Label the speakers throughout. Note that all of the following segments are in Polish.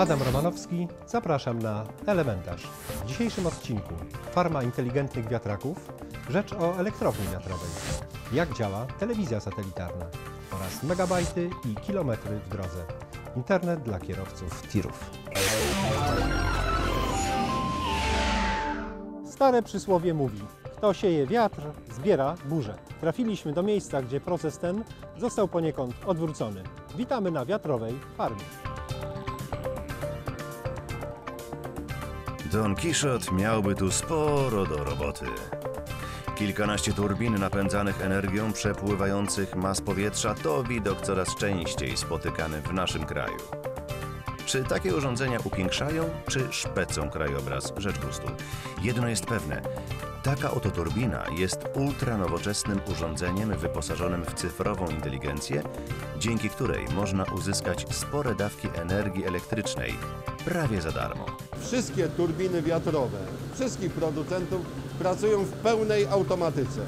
Speaker 1: Adam Romanowski, zapraszam na Elementarz. W dzisiejszym odcinku Farma inteligentnych wiatraków, rzecz o elektrowni wiatrowej, jak działa telewizja satelitarna oraz megabajty i kilometry w drodze. Internet dla kierowców tirów. Stare przysłowie mówi: Kto sieje wiatr, zbiera burzę. Trafiliśmy do miejsca, gdzie proces ten został poniekąd odwrócony. Witamy na wiatrowej farmie.
Speaker 2: Don Quixote miałby tu sporo do roboty. Kilkanaście turbin napędzanych energią przepływających mas powietrza to widok coraz częściej spotykany w naszym kraju. Czy takie urządzenia upiększają, czy szpecą krajobraz? Rzecz gustu. Jedno jest pewne. Taka oto turbina jest ultranowoczesnym urządzeniem wyposażonym w cyfrową inteligencję, dzięki której można uzyskać spore dawki energii elektrycznej prawie za darmo.
Speaker 3: Wszystkie turbiny wiatrowe wszystkich producentów pracują w pełnej automatyce.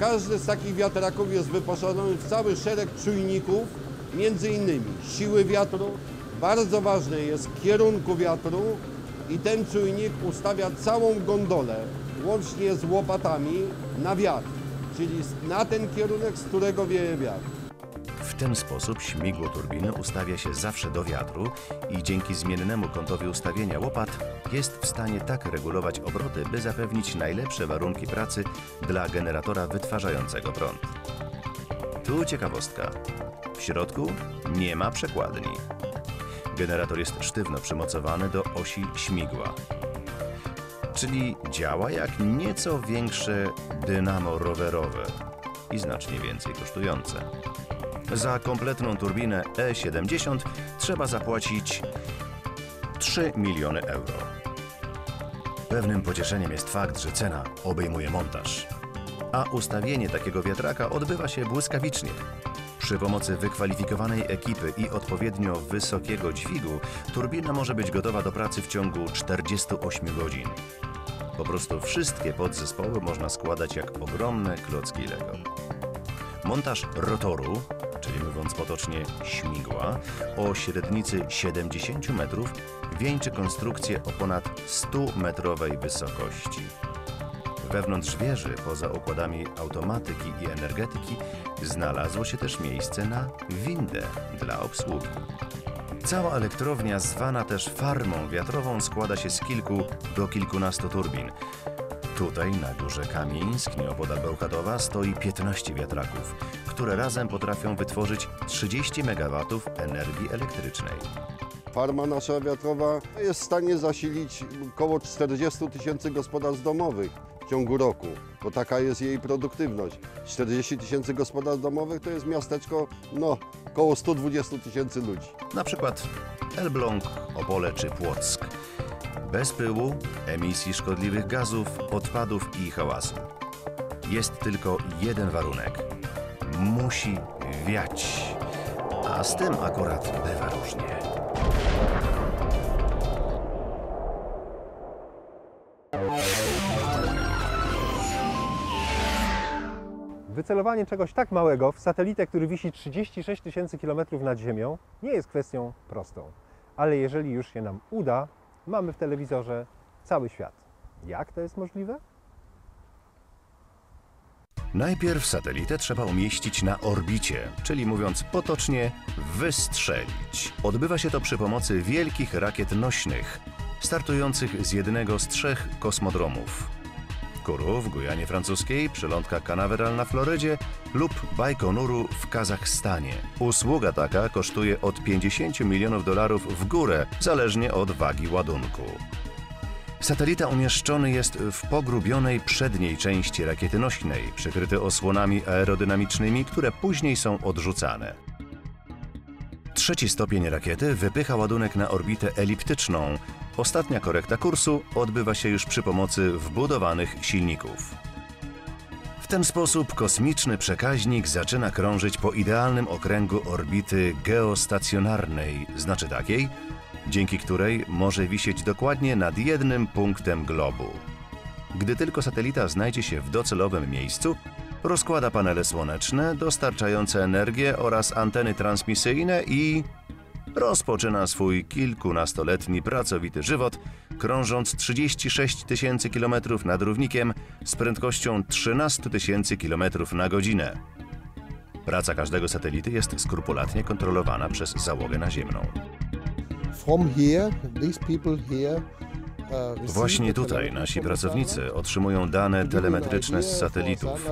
Speaker 3: Każdy z takich wiatraków jest wyposażony w cały szereg czujników, między innymi siły wiatru. Bardzo ważny jest kierunku wiatru i ten czujnik ustawia całą gondolę łącznie z łopatami na wiatr, czyli na ten kierunek, z którego wieje wiatr.
Speaker 2: W ten sposób śmigło turbiny ustawia się zawsze do wiatru i dzięki zmiennemu kątowi ustawienia łopat jest w stanie tak regulować obroty, by zapewnić najlepsze warunki pracy dla generatora wytwarzającego prąd. Tu ciekawostka. W środku nie ma przekładni. Generator jest sztywno przymocowany do osi śmigła. Czyli działa jak nieco większe dynamo rowerowe i znacznie więcej kosztujące. Za kompletną turbinę E70 trzeba zapłacić 3 miliony euro. Pewnym pocieszeniem jest fakt, że cena obejmuje montaż. A ustawienie takiego wiatraka odbywa się błyskawicznie. Przy pomocy wykwalifikowanej ekipy i odpowiednio wysokiego dźwigu turbina może być gotowa do pracy w ciągu 48 godzin. Po prostu wszystkie podzespoły można składać jak ogromne klocki Lego. Montaż rotoru, czyli mówiąc potocznie śmigła, o średnicy 70 metrów wieńczy konstrukcję o ponad 100-metrowej wysokości. Wewnątrz wieży, poza układami automatyki i energetyki, znalazło się też miejsce na windę dla obsługi. Cała elektrownia, zwana też farmą wiatrową, składa się z kilku do kilkunastu turbin. Tutaj na górze Kamieńsk, nieopodal Bełchatowa, stoi 15 wiatraków, które razem potrafią wytworzyć 30 MW energii elektrycznej.
Speaker 3: Farma nasza wiatrowa jest w stanie zasilić około 40 tysięcy gospodarstw domowych w ciągu roku, bo taka jest jej produktywność. 40 tysięcy gospodarstw domowych to jest miasteczko, no, około 120 tysięcy ludzi.
Speaker 2: Na przykład Elbląg, Opole czy Płock. Bez pyłu, emisji szkodliwych gazów, odpadów i hałasu. Jest tylko jeden warunek. Musi wiać. A z tym akurat bywa różnie.
Speaker 1: Wycelowanie czegoś tak małego w satelitę, który wisi 36 tysięcy kilometrów nad Ziemią, nie jest kwestią prostą. Ale jeżeli już się nam uda, mamy w telewizorze cały świat. Jak to jest możliwe?
Speaker 2: Najpierw satelitę trzeba umieścić na orbicie, czyli mówiąc potocznie, wystrzelić. Odbywa się to przy pomocy wielkich rakiet nośnych, startujących z jednego z trzech kosmodromów. Kourou w Gujanie Francuskiej, przylądka Canaveral na Florydzie lub Bajkonuru w Kazachstanie. Usługa taka kosztuje od 50 milionów dolarów w górę, zależnie od wagi ładunku. Satelita umieszczony jest w pogrubionej przedniej części rakiety nośnej, przykryty osłonami aerodynamicznymi, które później są odrzucane. Trzeci stopień rakiety wypycha ładunek na orbitę eliptyczną. Ostatnia korekta kursu odbywa się już przy pomocy wbudowanych silników. W ten sposób kosmiczny przekaźnik zaczyna krążyć po idealnym okręgu orbity geostacjonarnej, znaczy takiej, dzięki której może wisieć dokładnie nad jednym punktem globu. Gdy tylko satelita znajdzie się w docelowym miejscu, rozkłada panele słoneczne dostarczające energię oraz anteny transmisyjne i rozpoczyna swój kilkunastoletni pracowity żywot, krążąc 36 tysięcy kilometrów nad równikiem z prędkością 13 tysięcy kilometrów na godzinę. Praca każdego satelity jest skrupulatnie kontrolowana przez załogę naziemną.
Speaker 4: From here, these people here
Speaker 2: Właśnie tutaj nasi pracownicy otrzymują dane telemetryczne z satelitów.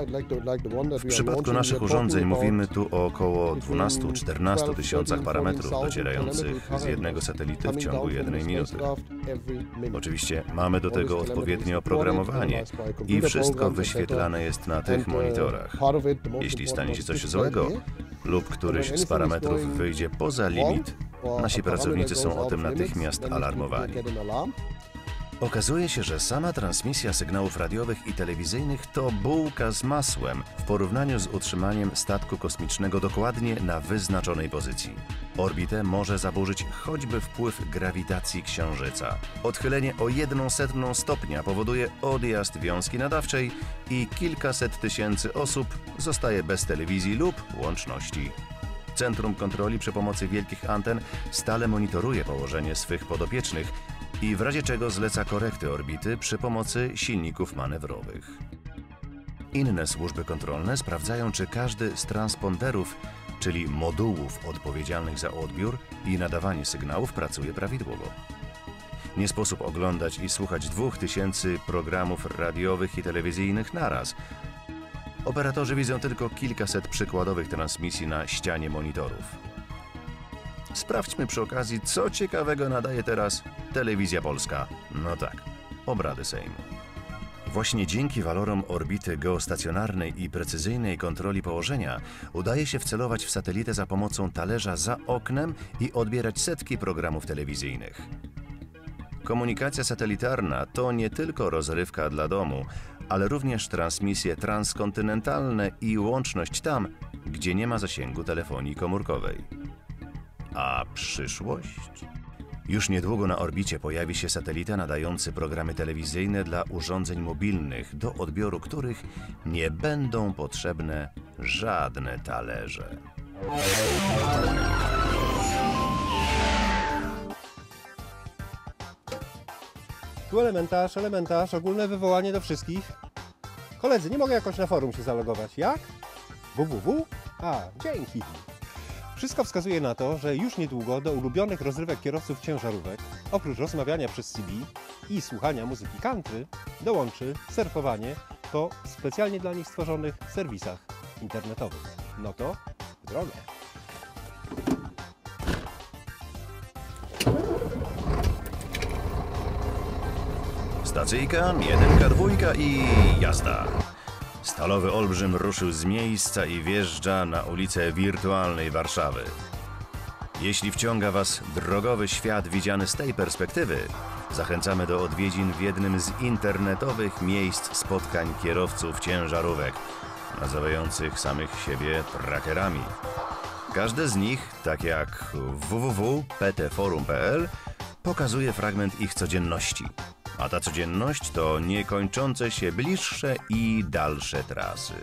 Speaker 2: W przypadku naszych urządzeń mówimy tu o około
Speaker 4: between
Speaker 2: 12-14
Speaker 4: 12,
Speaker 2: tysiącach
Speaker 4: 13,
Speaker 2: parametrów
Speaker 4: 14,000
Speaker 2: docierających z jednego satelity w ciągu jednej minuty. Oczywiście mamy do tego odpowiednie oprogramowanie i wszystko wyświetlane jest na tych monitorach. Jeśli stanie się coś złego lub któryś z parametrów wyjdzie poza limit, nasi pracownicy są o tym natychmiast alarmowani. Okazuje się, że sama transmisja sygnałów radiowych i telewizyjnych to bułka z masłem w porównaniu z utrzymaniem statku kosmicznego dokładnie na wyznaczonej pozycji. Orbitę może zaburzyć choćby wpływ grawitacji Księżyca. Odchylenie o jedną setną stopnia powoduje odjazd wiązki nadawczej i kilkaset tysięcy osób zostaje bez telewizji lub łączności. Centrum Kontroli przy pomocy wielkich anten stale monitoruje położenie swych podopiecznych i w razie czego zleca korekty orbity przy pomocy silników manewrowych. Inne służby kontrolne sprawdzają, czy każdy z transponderów, czyli modułów odpowiedzialnych za odbiór i nadawanie sygnałów, pracuje prawidłowo. Nie sposób oglądać i słuchać dwóch tysięcy programów radiowych i telewizyjnych naraz. Operatorzy widzą tylko kilkaset przykładowych transmisji na ścianie monitorów. Sprawdźmy przy okazji, co ciekawego nadaje teraz Telewizja Polska. No tak, obrady Sejmu. Właśnie dzięki walorom orbity geostacjonarnej i precyzyjnej kontroli położenia udaje się wcelować w satelitę za pomocą talerza za oknem i odbierać setki programów telewizyjnych. Komunikacja satelitarna to nie tylko rozrywka dla domu, ale również transmisje transkontynentalne i łączność tam, gdzie nie ma zasięgu telefonii komórkowej. A przyszłość? Już niedługo na orbicie pojawi się satelita nadający programy telewizyjne dla urządzeń mobilnych, do odbioru których nie będą potrzebne żadne talerze.
Speaker 1: Tu elementarz, elementarz, ogólne wywołanie do wszystkich. Koledzy, nie mogę jakoś na forum się zalogować. Jak? www? A, dzięki. Wszystko wskazuje na to, że już niedługo do ulubionych rozrywek kierowców ciężarówek, oprócz rozmawiania przez CB i słuchania muzyki country, dołączy surfowanie po specjalnie dla nich stworzonych serwisach internetowych. No to w drogę.
Speaker 2: Stacyjka, jedynka, dwójka i jazda. Stalowy olbrzym ruszył z miejsca i wjeżdża na ulicę wirtualnej Warszawy. Jeśli wciąga Was drogowy świat widziany z tej perspektywy, zachęcamy do odwiedzin w jednym z internetowych miejsc spotkań kierowców ciężarówek, nazywających samych siebie trackerami. Każde z nich, tak jak www.ptforum.pl, pokazuje fragment ich codzienności. A ta codzienność to niekończące się bliższe i dalsze trasy.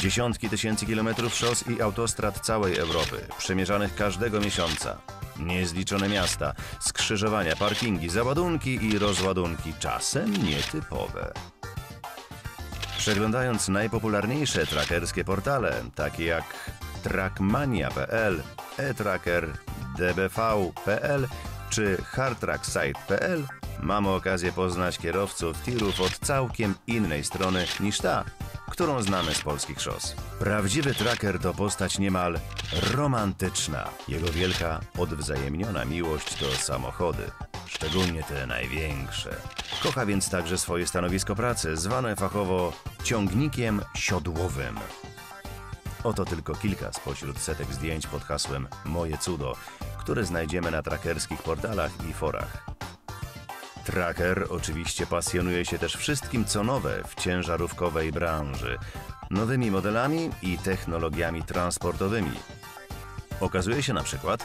Speaker 2: Dziesiątki tysięcy kilometrów szos i autostrad całej Europy, przemierzanych każdego miesiąca. Niezliczone miasta, skrzyżowania, parkingi, załadunki i rozładunki, czasem nietypowe. Przeglądając najpopularniejsze trackerskie portale, takie jak trackmania.pl, eTracker, dbv.pl czy hardtracksite.pl, mamy okazję poznać kierowców tirów od całkiem innej strony niż ta, którą znamy z polskich szos. Prawdziwy tracker to postać niemal romantyczna. Jego wielka, odwzajemniona miłość to samochody, szczególnie te największe. Kocha więc także swoje stanowisko pracy, zwane fachowo ciągnikiem siodłowym. Oto tylko kilka spośród setek zdjęć pod hasłem Moje cudo, które znajdziemy na trackerskich portalach i forach. Tracker oczywiście pasjonuje się też wszystkim co nowe w ciężarówkowej branży, nowymi modelami i technologiami transportowymi. Okazuje się na przykład,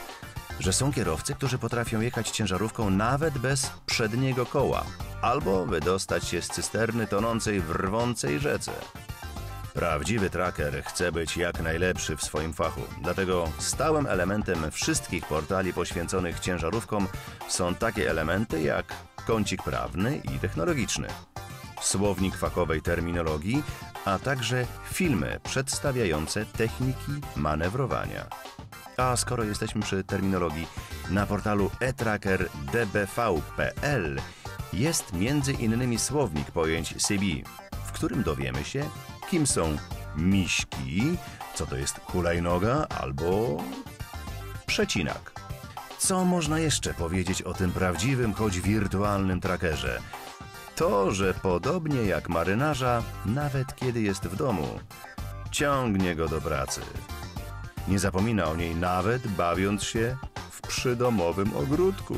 Speaker 2: że są kierowcy, którzy potrafią jechać ciężarówką nawet bez przedniego koła, albo wydostać się z cysterny tonącej w rwącej rzece. Prawdziwy tracker chce być jak najlepszy w swoim fachu, dlatego stałym elementem wszystkich portali poświęconych ciężarówkom są takie elementy jak kącik prawny i technologiczny, słownik fachowej terminologii, a także filmy przedstawiające techniki manewrowania. A skoro jesteśmy przy terminologii, na portalu etrackerdbv.pl jest między innymi słownik pojęć CB, w którym dowiemy się, kim są miśki, co to jest hulajnoga albo przecinak. Co można jeszcze powiedzieć o tym prawdziwym, choć wirtualnym trackerze? To, że podobnie jak marynarza, nawet kiedy jest w domu, ciągnie go do pracy. Nie zapomina o niej nawet bawiąc się w przydomowym ogródku.